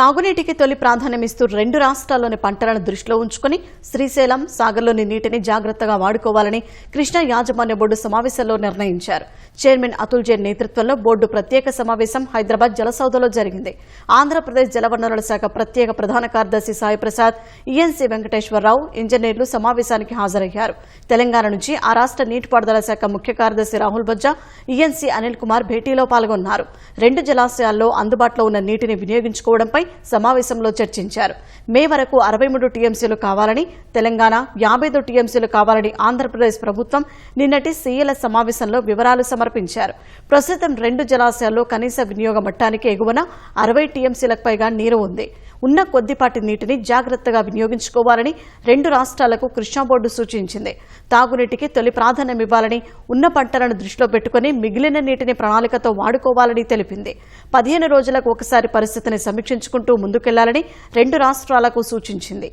తాగునీటికి తొలి ప్రాధాన్యమిస్తూ రెండు రాష్ట్రాల్లోని పంటలను దృష్టిలో ఉంచుకుని శ్రీశైలం సాగర్లోని నీటిని జాగ్రత్తగా వాడుకోవాలని కృష్ణా యాజమాన్య బోర్డు సమావేశంలో నిర్ణయించారు. చైర్మన్ అతుల్ జైన్ నేతృత్వంలో బోర్డు ప్రత్యేక సమావేశం హైదరాబాద్ జలసౌధలో జరిగింది. ఆంధ్రప్రదేశ్ జలవనరుల శాఖ ప్రత్యేక ప్రధాన కార్యదర్శి సాయి ప్రసాద్ ఈఎన్సీ వెంకటేశ్వరరావు ఇంజనీర్లు సమావేశానికి హాజరయ్యారు. తెలంగాణ నుంచి ఆ రాష్ట్ర నీటిపారుదల శాఖ ముఖ్య కార్యదర్శి రాహుల్ బజ్జా ఈఎన్సీ అనిల్ కుమార్ భేటీలో పాల్గొన్నారు. రెండు జలాశయాల్లో అందుబాటులో ఉన్న నీటిని వినియోగించుకోవడంపై సమావేశంలో చర్చించారు. మే వరకు అరవై మూడు టీఎంసీలు కావాలని తెలంగాణ యాభై ఐదు టీఎంసీలు కావాలని ఆంధ్రప్రదేశ్ ప్రభుత్వం నిన్నటి సీఎల సమావేశంలో వివరాలు సమర్పించారు. ప్రస్తుతం రెండు జలాశయాల్లో కనీస వినియోగ మట్టానికి ఎగువన అరవై టీఎంసీలకు పైగా నీరు ఉంది. ఉన్న కొద్దిపాటి నీటిని జాగ్రత్తగా వినియోగించుకోవాలని రెండు రాష్ట్రాలకు కృష్ణా బోర్డు సూచించింది. తాగునీటికి తొలి ప్రాధాన్యం ఇవ్వాలని ఉన్న పంటలను దృష్టిలో పెట్టుకుని మిగిలిన నీటిని ప్రణాళికతో వాడుకోవాలని తెలిపింది. పదిహేను రోజులకు ఒకసారి పరిస్థితిని సమీక్షించుకుంటూ ముందుకెళ్ళాలని రెండు రాష్ట్రాలకు సూచించింది.